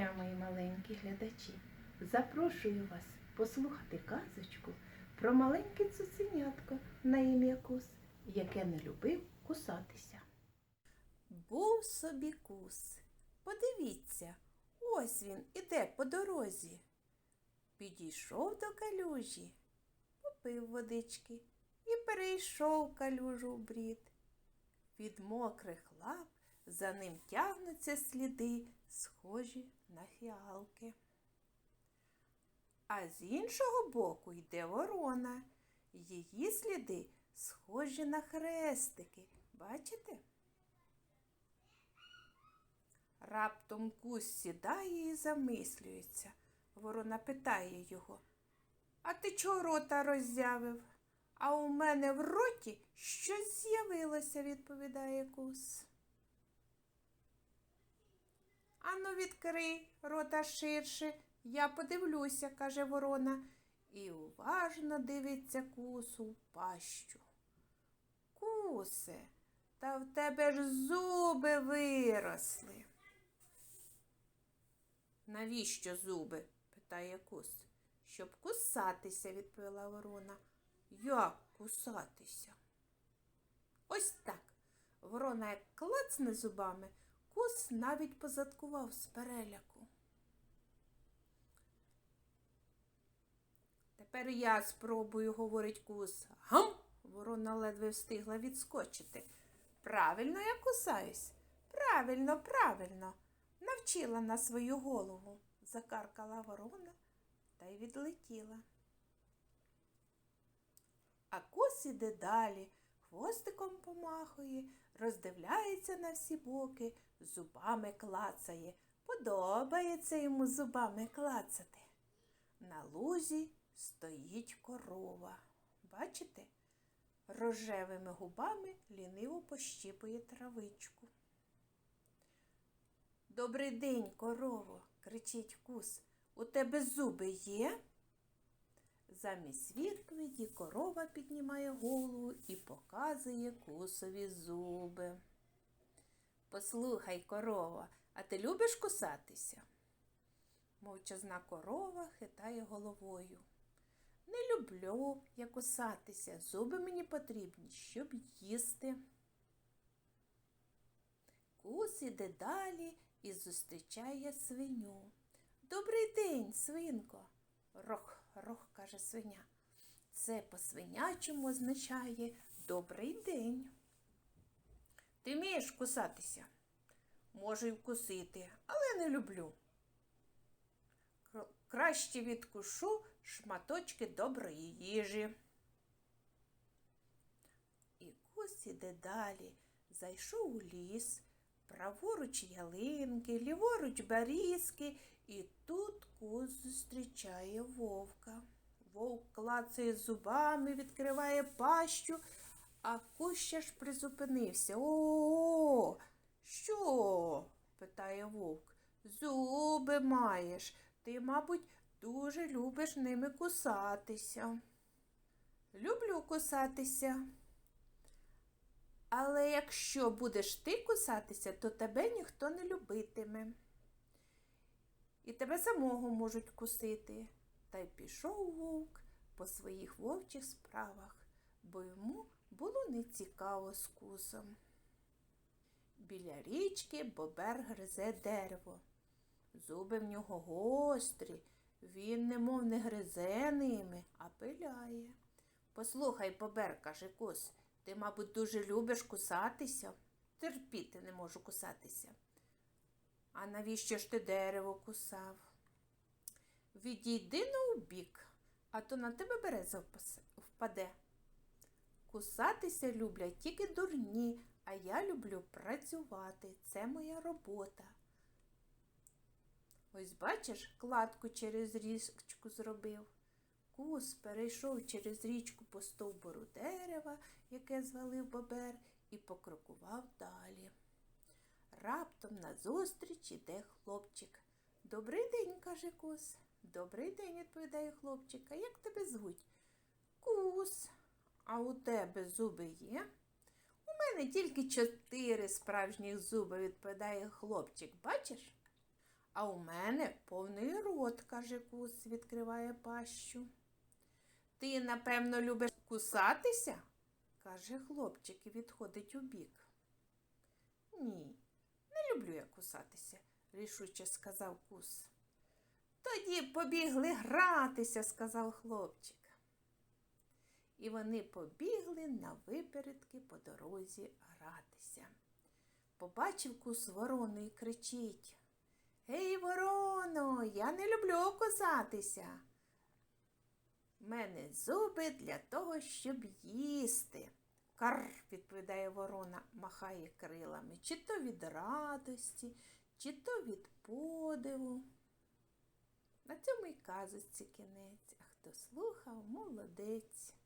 дня, мої маленькі глядачі. Запрошую вас послухати казочку про маленьке цуценятко на ім'я Кус, яке не любив кусатися. Був собі кус. Подивіться, ось він іде по дорозі. Підійшов до калюжі, попив водички і перейшов калюжу в брід. Від мокрих лап за ним тягнуться сліди, схожі на фіалки. А з іншого боку йде ворона. Її сліди схожі на хрестики. Бачите? Раптом кусь сідає і замислюється. Ворона питає його. А ти чого рота роззявив? А у мене в роті щось з'явилося, відповідає кус. Ану, відкрий рота ширше, я подивлюся, каже ворона, і уважно дивиться кусу в пащу. Кусе, та в тебе ж зуби виросли. Навіщо зуби? питає кус. Щоб кусатися, відповіла ворона. Як кусатися? Ось так. Ворона як клацне зубами, кус навіть позадкував з переляку. Тепер я спробую, говорить кус. Гам! Ворона ледве встигла відскочити. Правильно я кусаюсь. Правильно, правильно. Навчила на свою голову, закаркала ворона та й відлетіла. А кус іде далі, хвостиком помахує, роздивляється на всі боки, зубами клацає. Подобається йому зубами клацати. На лузі стоїть корова. Бачите? Рожевими губами ліниво пощіпує травичку. Добрий день, корово, кричить кус. У тебе зуби є? Замість відповіді корова піднімає голову і показує кусові зуби. Послухай, корова, а ти любиш кусатися? Мовчазна корова хитає головою. Не люблю я кусатися. Зуби мені потрібні, щоб їсти. Кус іде далі і зустрічає свиню. Добрий день, свинко. Рох, рох, каже свиня. Це по свинячому означає добрий день. Ти вмієш кусатися? Можу й вкусити, але не люблю. Краще відкушу шматочки доброї їжі. І кус іде далі, зайшов у ліс, праворуч ялинки, ліворуч берізки, і тут кус зустрічає вовка. Вовк клацає зубами, відкриває пащу, а кус ще ж призупинився. О, що? питає вовк. Зуби маєш. Ти, мабуть, дуже любиш ними кусатися. Люблю кусатися. Але якщо будеш ти кусатися, то тебе ніхто не любитиме. І тебе самого можуть кусити. Та й пішов вовк по своїх вовчих справах, бо йому було нецікаво з кусом. Біля річки бобер гризе дерево. Зуби в нього гострі, він немов не гризе ними, а пиляє. Послухай, бобер, каже кус, ти, мабуть, дуже любиш кусатися. Терпіти не можу кусатися. А навіщо ж ти дерево кусав? Відійди на убік, а то на тебе береза впаде. Кусатися люблять тільки дурні, а я люблю працювати. Це моя робота. Ось бачиш, кладку через річку зробив. Кус перейшов через річку по стовбуру дерева, яке звалив бобер, і покрокував далі. Раптом назустріч іде хлопчик. Добрий день, каже кус. Добрий день, відповідає хлопчик. А як тебе звуть? Кус. А у тебе зуби є? У мене тільки чотири справжніх зуби, відповідає хлопчик. Бачиш? А у мене повний рот, каже кус, відкриває пащу. Ти, напевно, любиш кусатися? каже хлопчик і відходить у бік. Ні, не люблю я кусатися, рішуче сказав кус. Тоді побігли гратися, сказав хлопчик. І вони побігли на випередки по дорозі гратися. Побачив кус ворону і кричить. Гей, вороно, я не люблю кусатися. Мене зуби для того, щоб їсти. Кар, відповідає ворона, махає крилами, чи то від радості, чи то від подиву. На цьому й казочці кінець, а хто слухав, молодець.